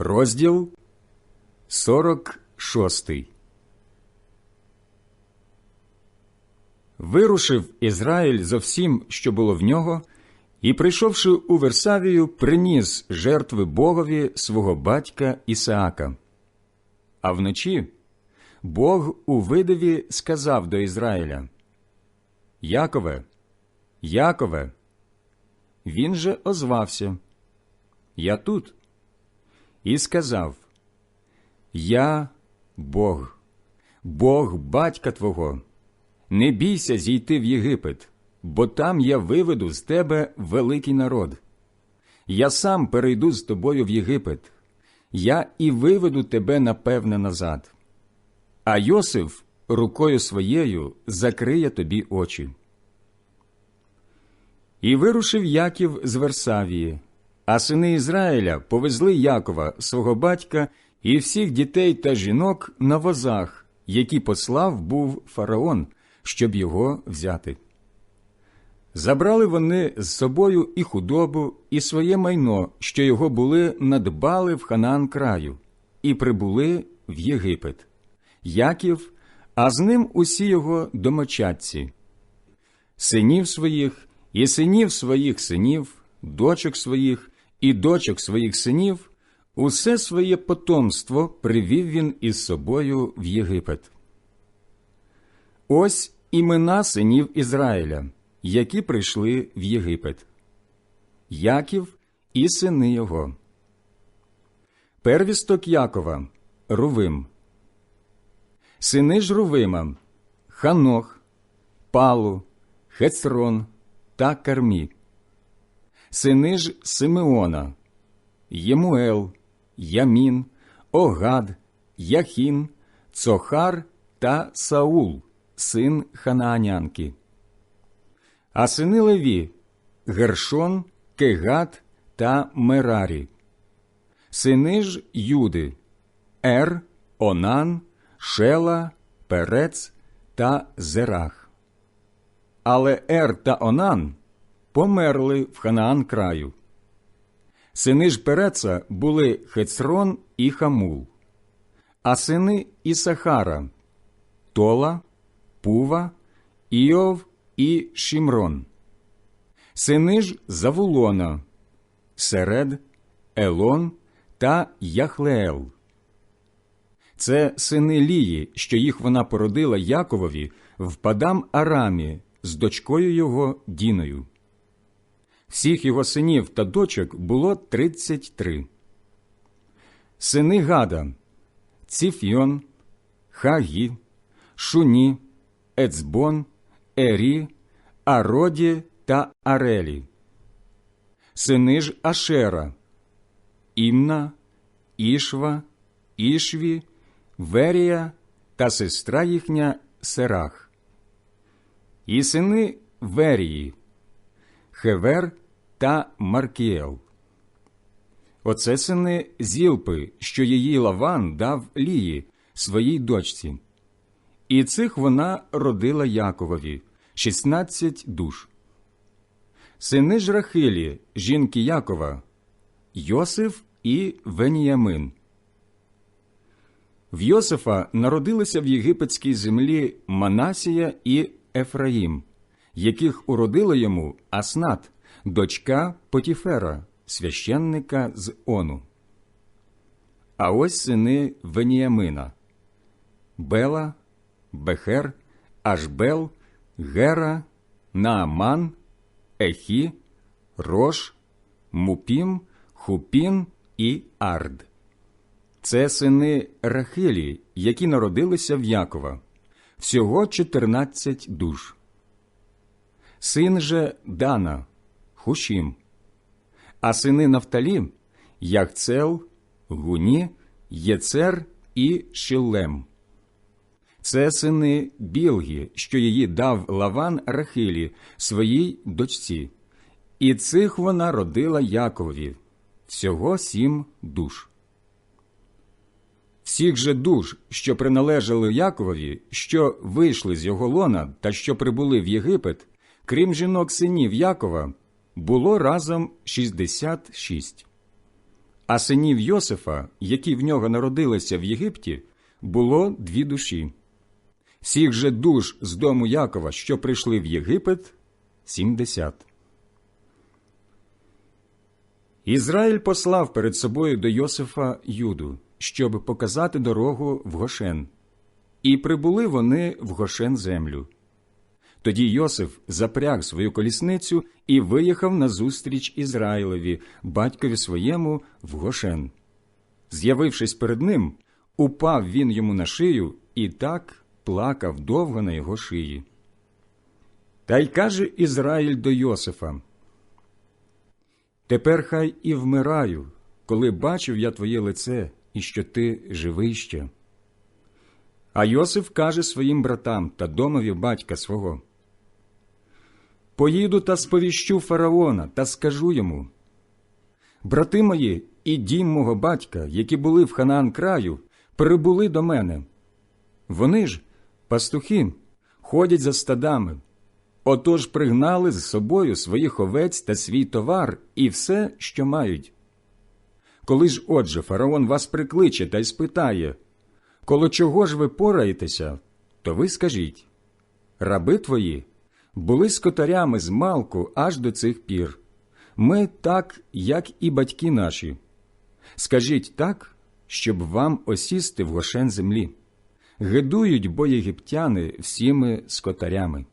Розділ 46 Вирушив Ізраїль зо всім, що було в нього, і, прийшовши у Версавію, приніс жертви Богові свого батька Ісаака. А вночі Бог у видиві сказав до Ізраїля Якове, Якове. Він же озвався Я тут. І сказав Я Бог, Бог батька Твого. Не бійся зійти в Єгипет, бо там я виведу з тебе великий народ. Я сам перейду з тобою в Єгипет, я і виведу тебе напевне назад. А Йосиф рукою своєю закриє тобі очі. І вирушив Яків з Версавії, а сини Ізраїля повезли Якова, свого батька, і всіх дітей та жінок на возах, які послав був фараон, щоб його взяти. Забрали вони з собою і худобу, і своє майно, що його були надбали в Ханаан краю, і прибули в Єгипет. Яків, а з ним усі його домочадці, синів своїх і синів своїх синів, дочок своїх і дочок своїх синів, усе своє потомство привів він із собою в Єгипет. Ось імена синів Ізраїля, які прийшли в Єгипет. Яків і сини його. Первісток Якова Рувим. Сини ж Рувима Ханох, Палу, Хецрон та Кармі. Сини ж Симеона, Ємуел, Ямін, Огад, Яхін, Цохар та Саул, син Ханаанянки. А сини Леві Гершон, Кегат та Мерарі. Сини ж Юди Ер, Онан, Шела, Перец та Зерах. Але Ер та Онан померли в Ханаан краю. Сини ж Переца були Хецрон і Хамул, а сини Ісахара Тола, Пува, Іов і Шімрон. Сини ж Завулона, Серед, Елон та Яхлеел. Це сини Лії, що їх вона породила Яковові в Падам Арамі з дочкою його Діною. Всіх його синів та дочок було тридцять три. Сини Гада Ціфйон, Хагі, Шуні, Ецбон, Ері, Ароді та Арелі. Сини ж Ашера, Імна, Ішва, Ішві, Верія та сестра їхня Серах. І сини Верії, Хевер та Маркіел. Оце сини Зілпи, що її Лаван дав Лії, своїй дочці. І цих вона родила Яковові шістнадцять душ. Сини ж Рахилі, жінки Якова, Йосиф і Веніямин. В Йосифа народилися в єгипетській землі Манасія і Ефраїм, яких уродила йому Аснат, дочка Потіфера, священника з Ону. А ось сини Веніямина Бела, Бехер, Ашбел, Гера, Нааман, Ехі, Рош, Мупім, Хупін і Ард. Це сини Рахилі, які народилися в Якова, всього чотирнадцять душ. Син же Дана, Хушім, а сини Нафталі Яхцел, Гуні, Єцер і Шилем. Це сини Білгі, що її дав Лаван Рахилі, своїй дочці, і цих вона родила Якові, всього сім душ. Всіх же душ, що приналежали Яковові, що вийшли з його лона та що прибули в Єгипет, крім жінок синів Якова, було разом шістдесят шість. А синів Йосифа, які в нього народилися в Єгипті, було дві душі. Всіх же душ з дому Якова, що прийшли в Єгипет, сімдесят. Ізраїль послав перед собою до Йосифа Юду, щоб показати дорогу в Гошен. І прибули вони в Гошен землю. Тоді Йосиф запряг свою колісницю і виїхав назустріч Ізраїлеві, батькові своєму, в Гошен. З'явившись перед ним, упав він йому на шию і так плакав довго на його шиї. Та й каже Ізраїль до Йосифа: Тепер хай і вмираю, коли бачив я твоє лице і що ти живий ще. А Йосиф каже своїм братам та домові батька свого: Поїду та сповіщу фараона та скажу йому: Брати мої і дім мого батька, які були в Ханаан краю, прибули до мене. Вони ж, пастухи, ходять за стадами. Отож пригнали з собою своїх овець та свій товар і все, що мають. Коли ж, отже, фараон вас прикличе та й спитає, коло чого ж ви пораєтеся, то ви скажіть раби твої були скотарями з малку аж до цих пір. Ми так, як і батьки наші. Скажіть так, щоб вам осісти в гошен землі. Гидують бо єгиптяни всіми скотарями.